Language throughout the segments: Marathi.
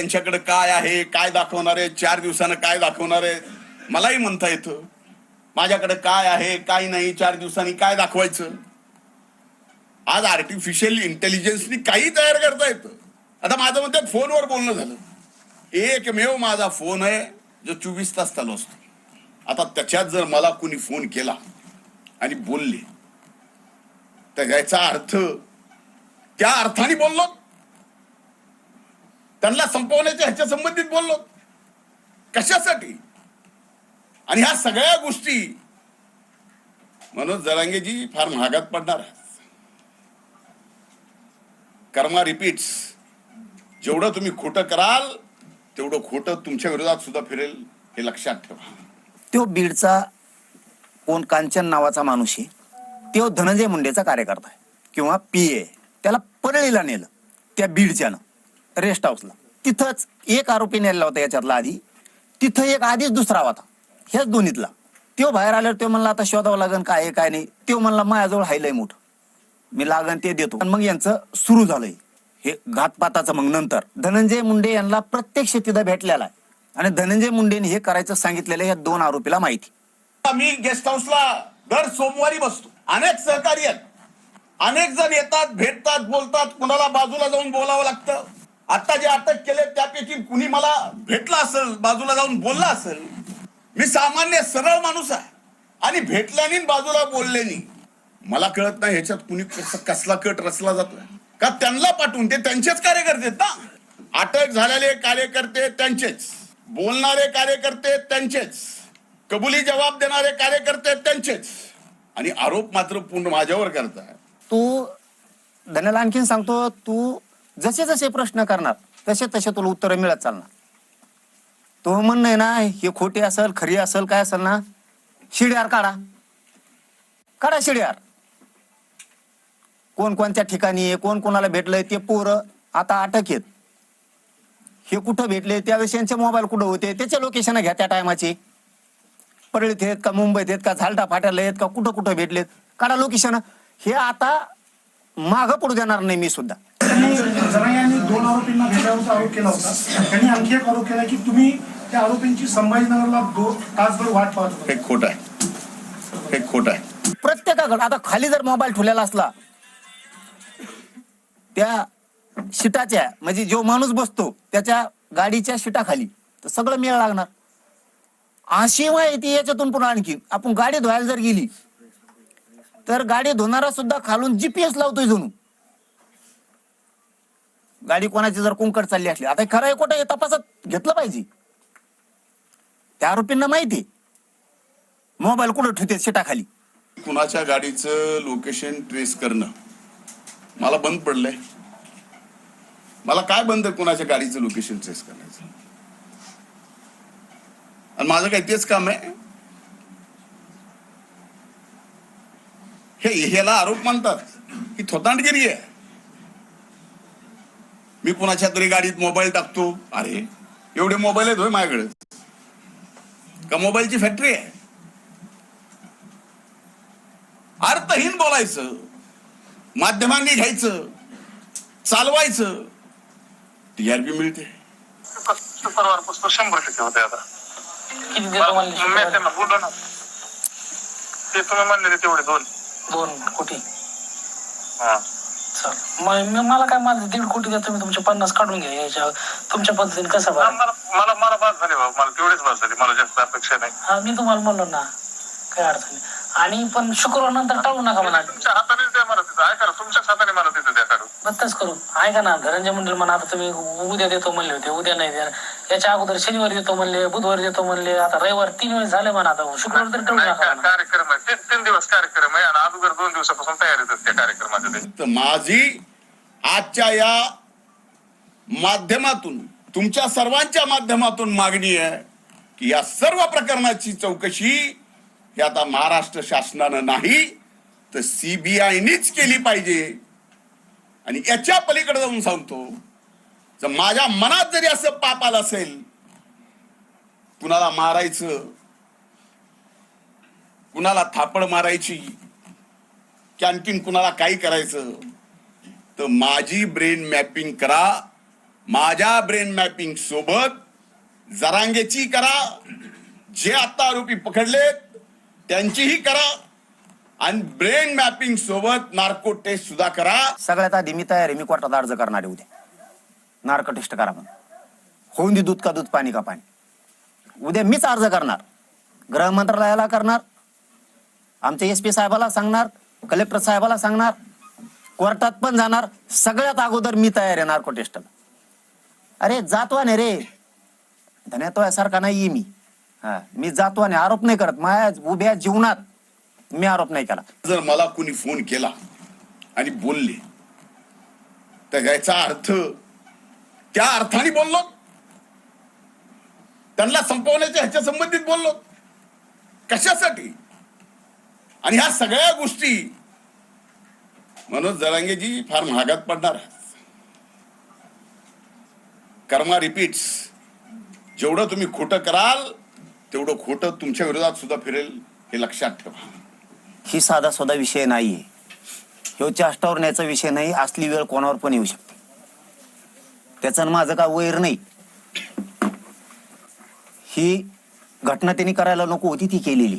त्यांच्याकडे काय आहे काय दाखवणार आहे चार दिवसानं काय दाखवणार आहे मलाही म्हणता येतं. माझ्याकडे काय आहे काय नाही चार दिवसांनी काय दाखवायचं? आज आर्टिफिशियल इंटेलिजन्सनी काही तयार करता येतं. आता माझं म्हणतात फोनवर बोलणं झालं. एकमेव माझा फोन आहे जो चोवीस तास चालू असतो. आता त्याच्यात जर मला कुणी फोन केला आणि बोलले तर याचा अर्थ त्या अर्थाने बोललो. त्यांना संपवण्याच्या ह्याच्या संबंधित बोललो. कशासाठी? आणि ह्या सगळ्या गोष्टी मनोज जरांगेजी फार महागात पडणार कर्मा रिपीट्स जेवढं तुम्ही खोटं कराल तेवढं खोटं तुमच्या विरोधात सुद्धा फिरेल हे लक्षात ठेवा. तो बीडचा कोण कांचन नावाचा माणूस आहे तो धनंजय मुंडेचा कार्यकर्ता आहे किंवा पी ए. त्याला परळीला नेलं त्या बीडच्यानं. रेस्ट हाऊसला. तिथंच एक आरोपी नेलेला होता याच्यातला आधी. तिथं एक आधीच दुसरा होता. ह्याच दोन्हीतला. तो बाहेर आल्यावर तो म्हणला आता शोधावं लागेल काय आहे काय नाही. तो म्हणला माझ्याजवळ हायलंय मोठं. मी लागन ते देतो. आणि मग यांचं सुरू झालंय. हे घातपाताचं मग नंतर. धनंजय मुंडे यांना प्रत्यक्ष तिथं भेटलेला आहे. आणि धनंजय मुंडेने हे करायचं सांगितलेलं या दोन आरोपीला माहिती. मी गेस्ट हाऊसला दर सोमवारी बसतो. अनेक सहकारी आहेत. अनेक जण येतात भेटतात बोलतात. कुणाला बाजूला जाऊन बोलावं लागतं. आता जे अटक केले त्यापैकी कुणी मला भेटला असेल बाजूला जाऊन बोलला असेल मी सामान्य सरळ माणूस आहे. आणि भेटल्याने बाजूला बोलल्याने मला कळत नाही ह्याच्यात कुणी कसला कट रचला जातोय. का त्यांना पाठवून ते त्यांचेच कार्यकर्ते ना? अटक झालेले कार्यकर्ते त्यांचेच. बोलणारे कार्यकर्ते त्यांचेच. कबुली जबाब देणारे कार्यकर्ते त्यांचेच. आणि आरोप मात्र पूर्ण माझ्यावर करताय. तू धन्याला आणखीन सांगतो तू जसे जसे प्रश्न करणार तसे तसे तुला उत्तर मिळत चालणार. तो म्हणणं आहे ना हे खोटे असेल खरी असेल काय असेल ना शिड्यार काढा. काढा शिड्यार कोण कोणत्या ठिकाणी आहे कोण कोणाला भेटलंय ते पोरं आता अटक आहेत. हे कुठं भेटले त्यावेळेस यांचे मोबाईल कुठं होते त्याचे लोकेशन घ्या त्या टायमाचे परळीत आहेत का मुंबईत आहेत का झालटा फाट्याला आहेत का कुठं कुठं भेटलेत. काढा लोकेशन हे आता मागं पडू देणार नाही मी सुद्धा. त्यांनी जरा यांनी दोन आरोपींना आरोप केला होता. त्यांनी आणखी एक आरोप केला की तुम्ही त्या आरोपींची संभाजीनगरला दोन तासभर वाट पाहत होता. हे खोट आहे. हे खोट आहे. प्रत्येकाकडे आता खाली जर मोबाईल ठेवलेला असला त्या शिटाच्या म्हणजे जो माणूस बसतो त्याच्या गाडीच्या शिटाखाली तर सगळं मेळ लागणार. अशी माहिती याच्यातून पुन्हा आणखी. आपण गाडी धुवायला जर गेली तर गाडी धुणारा सुद्धा खालून जीपीएस लावतोय जणू गाडी कोणाची जर कुंकड चालली असली आता खरं आहे कुठं हे तपासात घेतलं पाहिजे. त्या आरोपींना माहिती मोबाईल कुठं ठेवते शिटाखाली कुणाच्या गाडीचं लोकेशन ट्रेस करणं? मला बंद पडलंय. मला काय बंद कुणाच्या गाडीचं लोकेशन ट्रेस करायचं? आणि माझं काय तेच काम आहे? हे ह्याला आरोप मानतात. की थोतांडगिरी आहे. मी कुणाच्या तरी गाडीत मोबाईल टाकतो. अरे एवढे मोबाईल आहेत होय माझ्याकडे. का मोबाईलची फॅक्टरी आहे? अर्थहीन बोलायचं. माध्यमांनी घ्यायचं. चालवायचं. टीआरपी मिळते. शुक्रवार पुस्तक शंभर टक्के होते आता. किती देतो म्हणले मी शुक्रवारी? त्यांना बोललो ना. ते तुम्ही म्हणले तेवढे दोन. दोन कोटी हा. मग मी- मला काय माझं दीड कोटी द्या तुम्ही तुमचे पन्नास काढून घ्या याच्या तुमच्या पद्धतीने कसं बरं? मला मला मला बाद झाले बाबा मला तेवढेच बाद झाली मला जास्त अपेक्षा नाही. हा मी तुम्हाला म्हणलो ना काय अडचण नाही. आणि पण शुक्रवार नंतर टाळू नका म्हणा. तुमच्या हातानेच द्या मला तिथं ऐका ना, तुमच्याच हाताने मला तिथं द्या काढून. बत्तच करू. ऐका ना धनंजय मंडळ म्हणा आता तुम्ही उद्या देतो म्हणले होते उद्या नाही देणार. याच्या अगोदर शनिवारी देतो म्हणले बुधवारी देतो म्हणले आता रविवार तीन वेळेस झाले म्हणा आता शुक्रवार तरी म्हणा. कार्यक्रम आहे? तीन तीन दिवस कार्यक्रम आहे आणि अगोदर दोन दिवसापासून तयारी होते त्या कार्यक्रमाच्या तर माझी आजच्या या माध्यमातून तुमच्या सर्वांच्या माध्यमातून मागणी आहे की या सर्व प्रकरणाची चौकशी ही आता महाराष्ट्र शासनानं नाही तर सीबीआयनीच केली पाहिजे. आणि याच्या पलीकडे जाऊन सांगतो जर माझ्या मनात जरी असं पाप आलं असेल कुणाला मारायचं कुणाला थापड मारायची की आणखीन कुणाला काही करायचं तर माझी ब्रेन मॅपिंग करा. माझ्या ब्रेन मॅपिंग सोबत जरांगेची करा. जे आता आरोपी पकडलेत त्यांचीही करा. आणि ब्रेन मॅपिंग सोबत नार्को टेस्ट सुद्धा करा. सगळ्यात आधी मी तयारी मी कोर्टात अर्ज करणार आहे उद्या. नार्क टेस्ट करा म्हणून. होऊन दे दूध का दूध पाणी का पाणी. उद्या मीच अर्ज करणार. गृह मंत्रालयाला करणार. आमच्या एस पी साहेबाला सांगणार. कलेक्टर साहेबाला सांगणार. कोर्टात पण जाणार. सगळ्यात अगोदर मी तयार आहे नार्को टेस्टला. अरे जातवाने रे. धन्या सारखा नाही मी. हा मी जातवाने आरोप नाही करत. माझ्या उभ्या जीवनात मी आरोप नाही केला. जर मला कुणी फोन केला आणि बोलले तर याचा अर्थ त्या अर्थाने बोललो. त्यांना संपवण्याच्या ह्याच्या संबंधित बोललो. कशासाठी? आणि ह्या सगळ्या गोष्टी मनोज जरांगेजी फार महागात पडणार कर्मा रिपीट्स जेवढं तुम्ही खोटं कराल तेवढं खोटं तुमच्या विरोधात सुद्धा फिरेल हे लक्षात ठेवा. ही साधा सोधा विषय नाहीये. ह्यो चाष्टावर न्यायचा विषय नाही असली वेळ कोणावर पण येऊ शकते. त्याचं आणि माझं का वैर नाही. ही घटना त्यांनी करायला नको होती ती केलेली.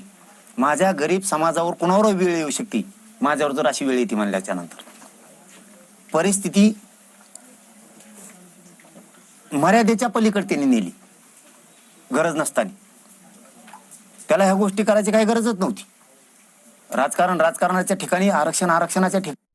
माझ्या गरीब समाजावर कुणावर वेळ येऊ शकते. माझ्यावर जर अशी वेळ येते म्हणल्याच्या नंतर. परिस्थिती मर्यादेच्या पलीकडे त्यांनी नेली. गरज नसताना. त्याला ह्या गोष्टी करायची काही गरजच नव्हती. राजकारण राजकारणाच्या ठिकाणी आरक्षण आरक्षणाच्या ठिकाणी